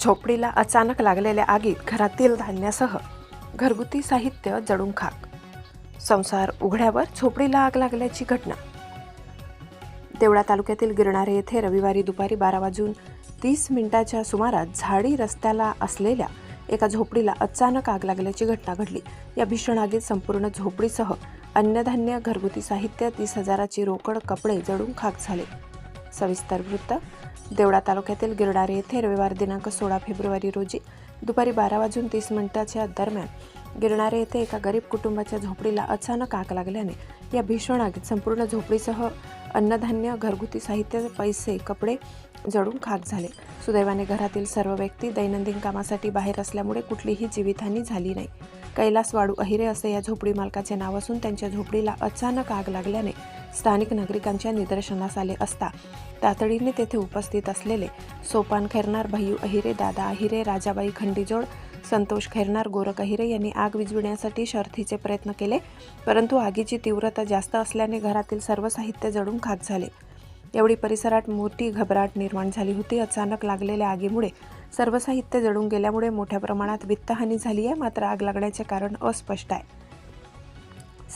झोपडीला अचानक लागलेल्या आगीत घरातील धान्यासह घरगुती साहित्य जडून खाक. संसार उघड्यावर झोपडीला आग लागल्याची घटना. देवळा तालुक्यातील गिरणारे येथे रविवारी दुपारी बारा वाजून तीस मिनिटाच्या सुमारास झाडी रस्त्याला असलेल्या एका झोपडीला अचानक आग लागल्याची घटना घडली. या भीषण आगीत संपूर्ण झोपडीसह अन्नधान्य घरगुती साहित्य तीस हजाराची रोकड कपडे जळून खाक झाले. सविस्तर वृत्त. देवळा तालुक्यातील गिरडारे येथे रविवार दिनांक सोळा फेब्रुवारी रोजी दुपारी बारा वाजून तीस मिनिटाच्या दरम्यान गिरणारे येथे एका गरीब कुटुंबाच्या झोपडीला अचानक आग लागल्याने या भीषण आगीत संपूर्ण झोपडीसह अन्नधान्य घरगुती साहित्य पैसे कपडे जळून खाक झाले. सुदैवाने घरातील सर्व व्यक्ती दैनंदिन कामासाठी बाहेर असल्यामुळे कुठलीही जीवितहानी झाली नाही. कैलास वाडू अहिरे असे या झोपडी मालकाचे नाव असून त्यांच्या झोपडीला अचानक आग लागल्याने स्थानिक नागरिकांच्या निदर्शनास आले असता तातडीने तेथे उपस्थित असलेले सोपान खैरनार भाई अहिरे दादा अहिरे राजाबाई खंडीजोड संतोष खैरनार गोरख अहिरे यांनी आग विझविण्यासाठी शर्थीचे प्रयत्न केले परंतु आगीची तीव्रता जास्त असल्याने घरातील सर्व साहित्य जळून खाक झाले. एवढी परिसरात मोठी घबराट निर्माण झाली होती. अचानक लागलेल्या आगीमुळे सर्व साहित्य जळून गेल्यामुळे मोठ्या प्रमाणात वित्तहानी झाली आहे. मात्र आग लागण्याचे कारण अस्पष्ट आहे.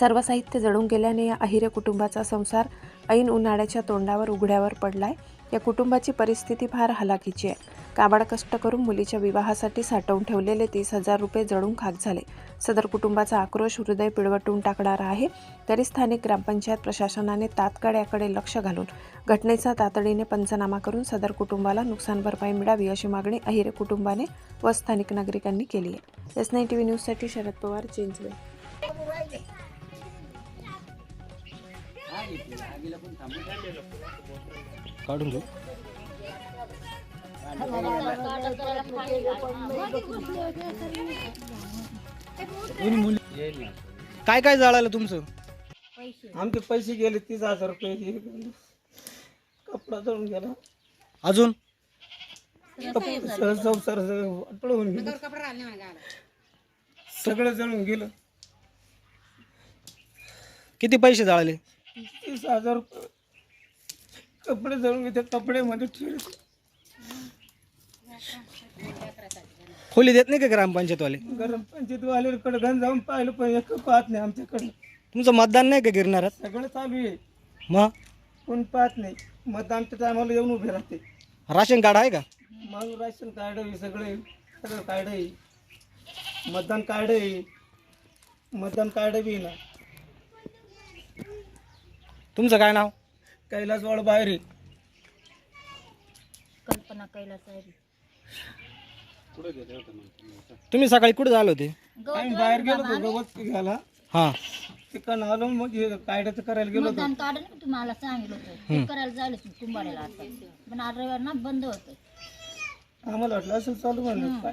सर्व साहित्य जळून गेल्याने या अहिरे कुटुंबाचा संसार ऐन उन्हाळ्याच्या तोंडावर उघड्यावर पडलाय. या कुटुंबाची परिस्थिती फार हलाखीची आहे. काबाड कष्ट करून मुलीच्या विवाहासाठी साठवून ठेवलेले तीस हजार रुपये जळून खाक झाले. सदर कुटुंबाचा आक्रोश हृदय पिळवटून टाकणारा आहे तरी स्थानिक ग्रामपंचायत प्रशासनाने तात्काळ याकडे लक्ष घालून घटनेचा तातडीने पंचनामा करून सदर कुटुंबाला नुकसान भरपाई मिळावी अशी मागणी अहिरे कुटुंबाने व स्थानिक नागरिकांनी केली आहे. एस नाईन टी व्ही न्यूजसाठी शरद पवार चिंचवे काढून घेऊ. काय काय जळालं तुमचं? आमचे पैसे गेले तीस हजार रुपये. कपडा जळून गेला. अजून? वाटोळं होऊन गेलं. सगळं जळून गेलं. किती पैसे जळाले? तीस हजार रुपये कपडे गेले त्या कपड्यामध्ये ठेवले. खोली देत नाही का ग्रामपंचायतवाले? गरम पंचायत वाल्याकडे घन जाऊन पाहिलं पण एक पाहत नाही आमच्याकडं. तुमचं मतदान नाही का गिरणारात सगळं चालू आहे. मग? कोण पाहत नाही. मतदानच्या टायमाला येऊन उभे राहते. राशन कार्ड आहे का? माझं राशन कार्ड आहे सगळे सगळं कार्ड आहे. मतदान कार्ड आहे. मतदान कार्ड बी ना. तुमचं काय नाव? कैलासवाड बाहेर आहे. कल्पना कैलास आहे. तुम्ही सकाळी कुठे झाले होते? आम्ही बाहेर गेलो होतो गवत घ्यायला हां. तिकडनं आलो मग हे कायद्याचं करायला गेलो होतो. मतदान कार्ड ना तुम्हाला सांगितलं होतं. ते करायला जायला तुम्ही आता. पण आज रविवार ना बंद होतं आम्हाला वाटलं असं चालू म्हणलं. काय?